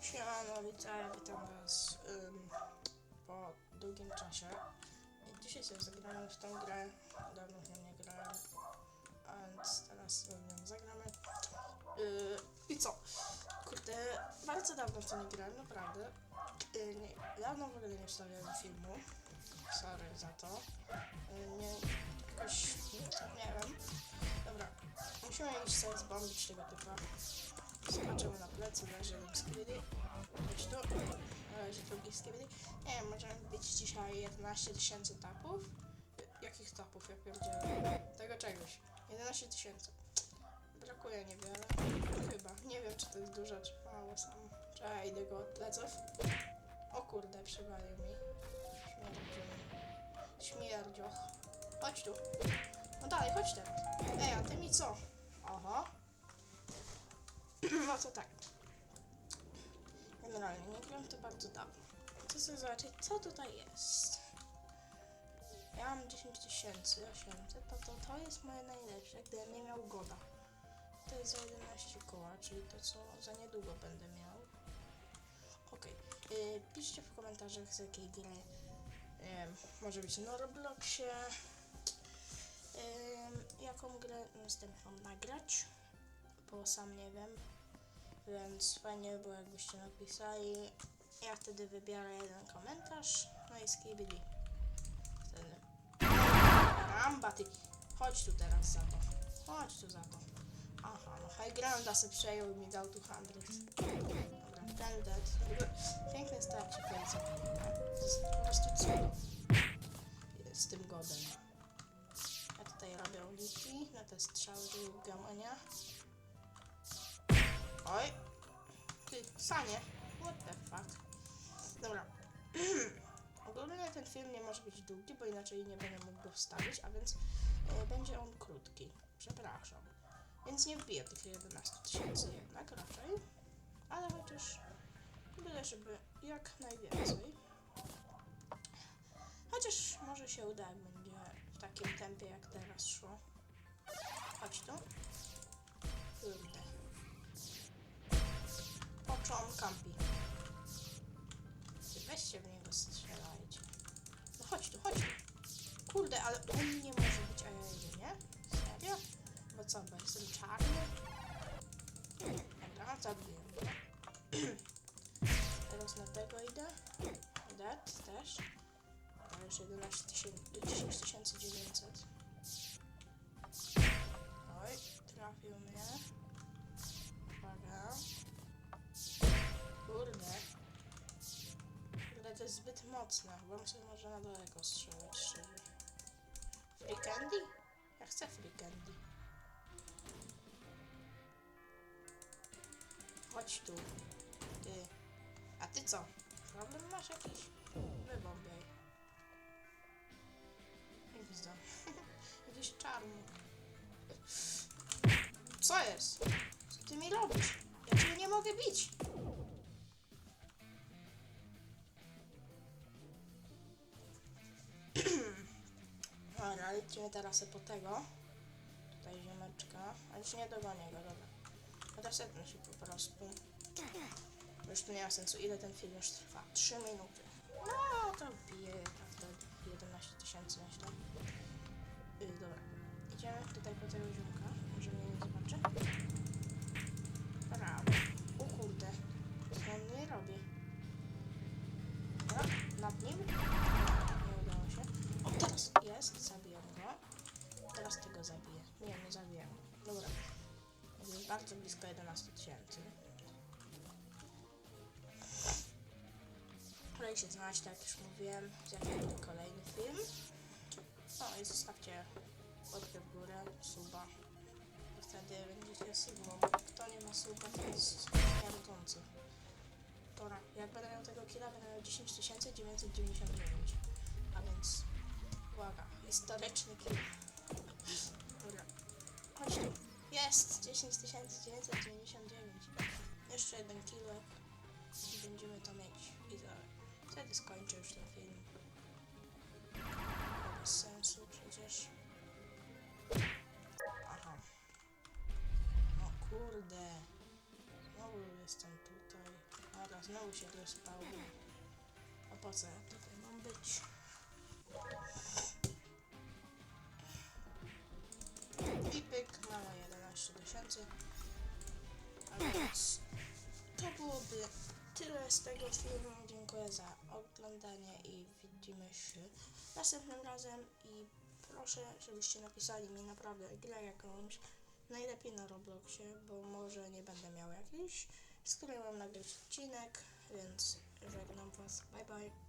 Siemano, witam, witam was po długim czasie. I dzisiaj sobie zagramy w tą grę. Dawno w nią nie grałem, więc teraz sobie w nią zagramy. Yy, I co? Kurde, bardzo dawno w to nie grałem, naprawdę. Yy, nie, dawno w ogóle nie wstawiałem filmu. Sorry za to. Yy, nie, jakoś, nie wiem. Dobra, musimy iść sobie zbombić tego typa. Zobaczymy na plecy, leży jeden skibidi. Chodź tu. Leży drugi skibidi. Nie wiem, możemy wbić dzisiaj 11 tysięcy tapów. Jakich tapów? Ja pierdzielę. Tego czegoś. 11 tysięcy. Brakuje niewiele. Chyba. Nie wiem, czy to jest dużo, czy mało sam. Czekaj, idę go od pleców. O kurde, przywalił mi. Śmierdziu. Chodź tu. No dalej, chodź teraz. Ej, a ty mi co? Oho. No to tak. Generalnie nie gram to bardzo dawno. Chcę sobie zobaczyć, co tutaj jest. Ja mam 10 800, no to to jest moje najlepsze, gdybym nie miał goda. To jest za 11 koła, czyli to, co za niedługo będę miał. Okej. Yy, piszcie w komentarzach, z jakiej gry yy, może być na Robloxie. Yy, jaką grę następną nagrać bo sam nie wiem. Więc fajnie by było jakbyście napisali. Ja wtedy wybiorę jeden komentarz. No i skibidi. Wtedy. Ramba ty. Chodź tu teraz za to. Chodź tu za to. Aha, no High Grounda se przejął i mi dał 200. Dobra, ten dead. Piękne starcie końca. Po prostu cudo. Z tym godem. Ja tutaj robię uliki na te strzały do gamania. Oj. Ty, Sanie. What the fuck. Dobra. Ogólnie ten film nie może być długi, bo inaczej nie będę mógł go wstawić, a więc e, będzie on krótki. Przepraszam. Więc nie wbiję tych 11 tysięcy jednak raczej. Ale chociaż byle, żeby jak najwięcej. Chociaż może się uda, jak będzie w takim tempie, jak teraz szło. Chodź tu. Kampi? Weźcie w niego strzelajcie. No chodź tu, chodź. Kurde, ale on nie może być, a ja jedzie, nie? Serio? Bo co, bo jestem czarny? Dobra, zabiję. Teraz na tego idę. Dead też. A już 11 tysięcy, 10 900. Oj, trafił mnie. Mocne. Chyba bym sobie może na daleko strzelać szczerze. Free candy? Ja chcę free candy. Chodź tu. Ty. A ty co? Problem masz jakiś? Wybombiaj. Nie widzę. Jakiś czarny. Co jest? Co ty mi robisz? Ja cię nie mogę bić. Lecimy teraz po tego. Tutaj ziomeczka. A już nie dogonię go, dobra. Resetnę się po prostu. Już tu nie ma sensu. Ile ten film już trwa? 3 minuty. No, to bije bardzo blisko 11 tysięcy. Kolejcie znać, tak jak już mówiłem, z jakim będzie kolejny film. No i zostawcie łapkę w górę, suba. Bo wtedy będziecie subą. Kto nie ma suba, to jest wiarodzący. Dobra, jak będę miał tego killa, będę miał 10 999. A więc, uwaga, historyczny kill. Dobra, chodź tu. Jest! 10 999. Jeszcze jeden kilo i będziemy to mieć. I za, wtedy skończę już ten film. Bez sensu przecież. Aha. O kurde. Znowu jestem tutaj. Dobra, znowu się rozpało. A po co ja tutaj mam być? I pyk, mamy 11 tysięcy. A więc to byłoby tyle z tego filmu. Dziękuję za oglądanie i widzimy się następnym razem. I proszę, żebyście napisali mi naprawdę grę jakąś, najlepiej na Robloxie, bo może nie będę miał jakiejś, z której mam nagrać odcinek, więc żegnam was. Bye bye.